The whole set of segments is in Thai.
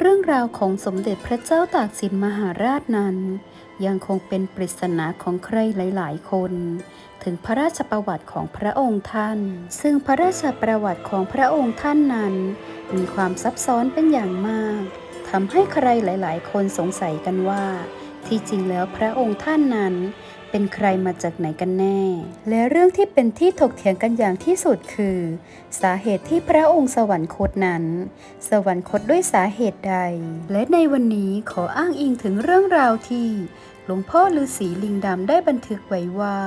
เรื่องราวของสมเด็จพระเจ้าตากสินมหาราชนั้น ยังคงเป็นปริศนาของใครหลาย ๆ คน ถึงพระราชประวัติของพระองค์ท่าน ซึ่งพระราชประวัติของพระองค์ท่านนั้น มีความซับซ้อนเป็นอย่างมากทำให้ใครหลาย ๆ คนสงสัยกันว่า ที่จริงแล้วพระองค์ท่านนั้น เป็นใครมาจากไหนกันแน่ และเรื่องที่เป็นที่ถกเถียงกันอย่างที่สุดคือ สาเหตุที่พระองค์สวรรคตนั้น สวรรคตด้วยสาเหตุใด และในวันนี้ขออ้างอิงถึงเรื่องราวที่หลวงพ่อฤาษีลิงดำได้บันทึกไว้ว่า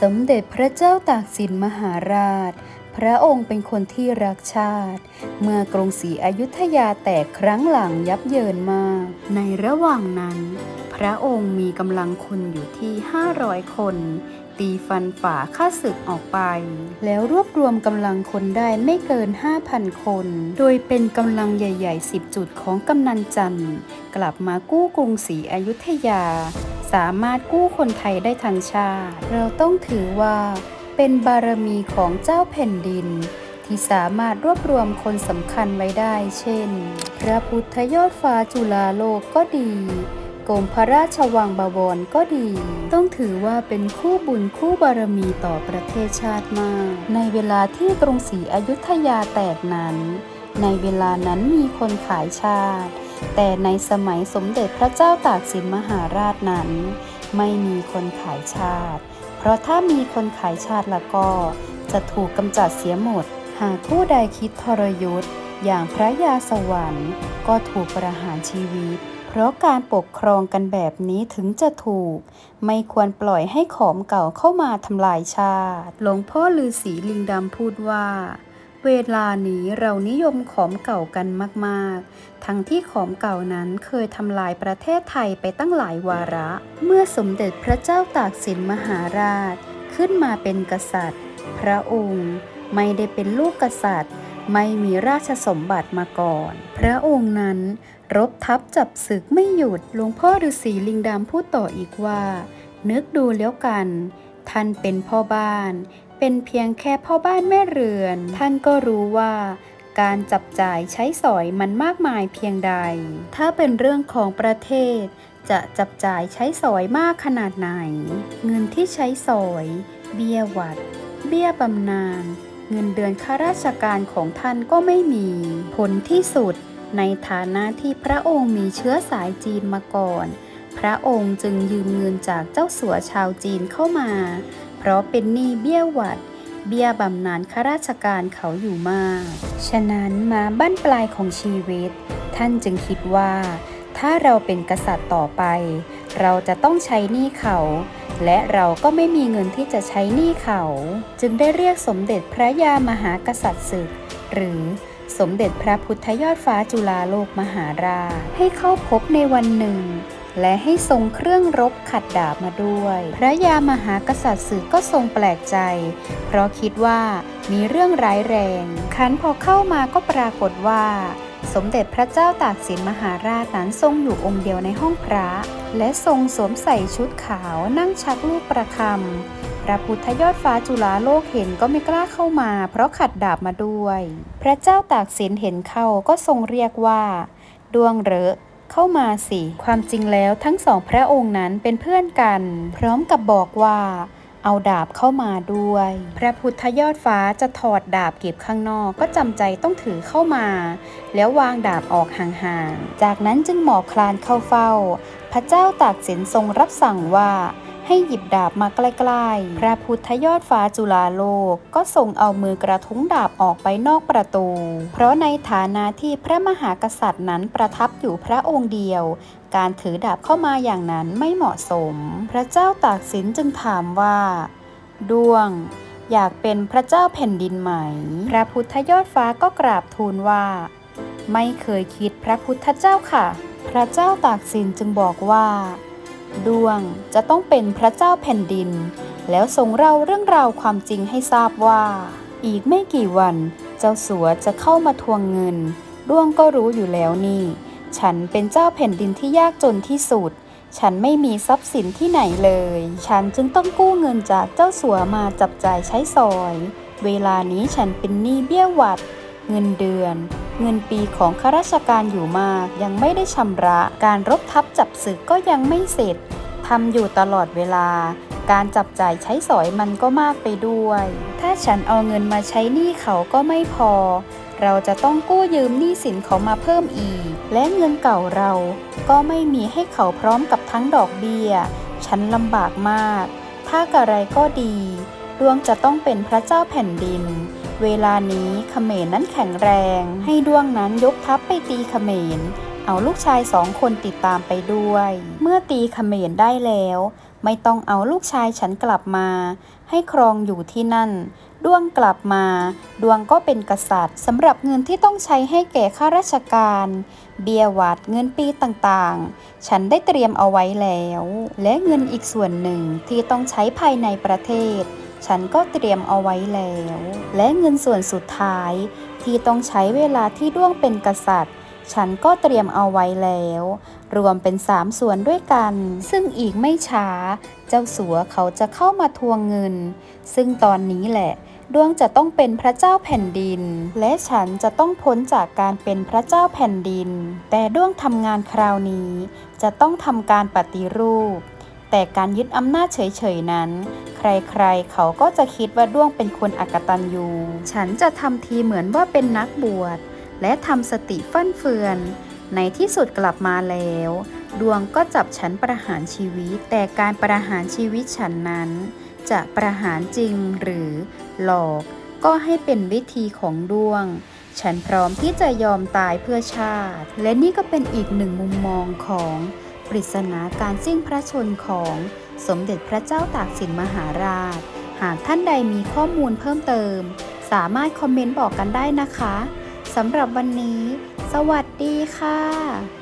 สมเด็จพระเจ้าตากสินมหาราช พระองค์เป็นคนที่รักชาติ เมื่อกรุงศรีอยุธยาแตกครั้งหลังยับเยินมาก ในระหว่างนั้น พระองค์มีกำลังคนอยู่ที่ 500 คน ตีฟันฝ่าข้าศึกออกไป แล้วรวบรวมกำลังคนได้ไม่เกิน 5,000 คน โดยเป็นกำลังใหญ่ ๆ 10 จุดของกำนันจันทร์ กลับมากู้กรุงศรีอยุธยา สามารถกู้คนไทยได้ทั้งชาติ เราต้องถือว่าเป็นบารมีของเจ้าแผ่นดิน ที่สามารถรวบรวมคนสำคัญไว้ได้ เช่น พระพุทธยอดฟ้าจุฬาโลกก็ดี กรมพระราชวังบวรก็ดี ต้องถือว่าเป็นคู่บุญคู่บารมีต่อประเทศชาติมาก ในเวลาที่กรุงศรีอยุธยาแตกนั้น ในเวลานั้นมีคนขายชาติ แต่ในสมัยสมเด็จพระเจ้าตากสินมหาราชนั้น ไม่มีคนขายชาติ เพราะถ้ามีคนขายชาติแล้วก็ จะถูกกำจัดเสียหมด หากผู้ใดคิดทรยศ อย่างพระยาสวรรค์ก็ถูกประหารชีวิต เพราะการปกครองกันแบบนี้ถึงจะถูก ไม่ควรปล่อยให้ของเก่าเข้ามาทำลายชาติ หลวงพ่อฤาษีลิงดำพูดว่า เวลานี้เรานิยมของเก่ากันมากๆ ทั้งที่ของเก่านั้นเคยทำลายประเทศไทยไปตั้งหลายวาระ เมื่อสมเด็จพระเจ้าตากสินมหาราช ขึ้นมาเป็นกษัตริย์ พระองค์ไม่ได้เป็นลูกกษัตริย์ ไม่มีราชสมบัติมาก่อน พระองค์นั้นรบทับจับศึกไม่หยุดหลวงพ่อฤาษีลิงดำพูดต่ออีกว่า นึกดูแล้วกัน ท่านเป็นพ่อบ้าน เป็นเพียงแค่พ่อบ้านแม่เรือน ท่านก็รู้ว่าการจับจ่ายใช้สอยมันมากมายเพียงใด ถ้าเป็นเรื่องของประเทศ จะจับจ่ายใช้สอยมากขนาดไหน เงินที่ใช้สอย เบี้ยหวัด เบี้ยบำนาญ เงินเดือนข้าราชการของท่านก็ไม่มี ผลที่สุด ในฐานะที่พระองค์มีเชื้อสายจีนมาก่อน พระองค์จึงยืมเงินจากเจ้าสัวชาวจีนเข้ามา เพราะเป็นหนี้เบี้ยหวัด เบี้ยบำนาญข้าราชการเขาอยู่มาก ฉะนั้นมาบั้นปลายของชีวิต ท่านจึงคิดว่า ถ้าเราเป็นกษัตริย์ต่อไป เราจะต้องใช้หนี้เขา และเราก็ไม่มีเงินที่จะใช้หนี้เขา จึงได้เรียกสมเด็จพระยามหากษัตริย์ศึก หรือสมเด็จพระพุทธยอดฟ้าจุฬาโลกมหาราช ให้เข้าพบในวันหนึ่ง และให้ทรงเครื่องรบขัดดาบมาด้วย พระยามหากษัตริย์ศึกก็ทรงแปลกใจ เพราะคิดว่ามีเรื่องร้ายแรง คันพอเข้ามาก็ปรากฏว่า สมเด็จพระเจ้าตากสินมหาราชนั้นทรงอยู่องค์เดียวในห้องพระ และทรงสวมใส่ชุดขาวนั่งชักลูกประคำพระพุทธยอดฟ้าจุฬาโลกเห็นก็ไม่กล้าเข้ามา เพราะขัดดาบมาด้วย พระเจ้าตากสินเห็นเข้าก็ทรงเรียกว่า ดวงเหรอเข้ามาสิ ความจริงแล้วทั้งสองพระองค์นั้นเป็นเพื่อนกัน พร้อมกับบอกว่า เอาดาบเข้ามาด้วย พระพุทธยอดฟ้าจะถอดดาบเก็บข้างนอกก็จำใจต้องถือเข้ามา แล้ววางดาบออกห่างๆ จากนั้นจึงหมอคลานเข้าเฝ้า พระเจ้าตากสินทรงรับสั่งว่า ให้หยิบดาบมาใกล้ๆ พระพุทธยอดฟ้าจุฬาโลกก็ทรงเอามือกระทุ้งดาบออกไปนอกประตู เพราะในฐานะที่พระมหากษัตริย์นั้นประทับอยู่พระองค์เดียว การถือดาบเข้ามาอย่างนั้นไม่เหมาะสม พระเจ้าตากสินจึงถามว่า ดวงอยากเป็นพระเจ้าแผ่นดินไหม พระพุทธยอดฟ้าก็กราบทูลว่า ไม่เคยคิดพระพุทธเจ้าค่ะ พระเจ้าตากสินจึงบอกว่า ดวงจะต้องเป็นพระเจ้าแผ่นดิน แล้วทรงเล่าเรื่องราวความจริงให้ทราบว่า อีกไม่กี่วันเจ้าสัวจะเข้ามาทวงเงิน ดวงก็รู้อยู่แล้วนี่ ฉันเป็นเจ้าแผ่นดินที่ยากจนที่สุด ฉันไม่มีทรัพย์สินที่ไหนเลย ฉันจึงต้องกู้เงินจากเจ้าสัวมาจับจ่ายใช้สอย เวลานี้ฉันเป็นหนี้เบี้ยหวัด เงินเดือน เงินปีของข้าราชการอยู่มาก ยังไม่ได้ชำระ การรบทับจับศึกก็ยังไม่เสร็จทำอยู่ตลอดเวลา การจับจ่ายใช้สอยมันก็มากไปด้วย ถ้าฉันเอาเงินมาใช้หนี้เขาก็ไม่พอ เราจะต้องกู้ยืมหนี้สินเขามาเพิ่มอีก และเงินเก่าเรา ก็ไม่มีให้เขาพร้อมกับทั้งดอกเบี้ย ฉันลำบากมาก ถ้ากะไรก็ดี ดวงจะต้องเป็นพระเจ้าแผ่นดิน เวลานี้เขมรนั้นแข็งแรง ให้ดวงนั้นยกทัพไปตีเขมร เอาลูกชายสองคนติดตามไปด้วย เมื่อตีเขมรได้แล้ว ไม่ต้องเอาลูกชายฉันกลับมา ให้ครองอยู่ที่นั่นดวงกลับมา ดวงก็เป็นกษัตริย์สำหรับเงินที่ต้องใช้ให้แก่ข้าราชการ เบียวัดเงินปีต่างๆ ฉันได้เตรียมเอาไว้แล้ว และเงินอีกส่วนหนึ่งที่ต้องใช้ภายในประเทศ ฉันก็เตรียมเอาไว้แล้ว และเงินส่วนสุดท้ายที่ต้องใช้เวลาที่ด้วงเป็นกษัตริย์ ฉันก็เตรียมเอาไว้แล้ว รวมเป็นสามส่วนด้วยกัน ซึ่งอีกไม่ช้า เจ้าสัวเขาจะเข้ามาทวงเงิน ซึ่งตอนนี้แหละดวงจะต้องเป็นพระเจ้าแผ่นดิน และฉันจะต้องพ้นจากการเป็นพระเจ้าแผ่นดิน แต่ดวงทำงานคราวนี้ จะต้องทำการปฏิรูป แต่การยึดอำนาจเฉยๆนั้น ใครๆ เขาก็จะคิดว่าด้วงเป็นคนอักตันยูฉันจะทำทีเหมือนว่าเป็นนักบวช และทำสติฟั่นเฟือน ในที่สุดกลับมาแล้ว ดวงก็จับฉันประหารชีวิต แต่การประหารชีวิตฉันนั้น จะประหารจริงหรือหลอก ก็ให้เป็นวิธีของดวงฉันพร้อมที่จะยอมตายเพื่อชาติ และนี่ก็เป็นอีกหนึ่งมุมมองของ ปริศนาการสิ้นพระชนของสมเด็จพระเจ้าตากสินมหาราช หากท่านใดมีข้อมูลเพิ่มเติม สามารถคอมเมนต์บอกกันได้นะคะสำหรับวันนี้ สวัสดีค่ะ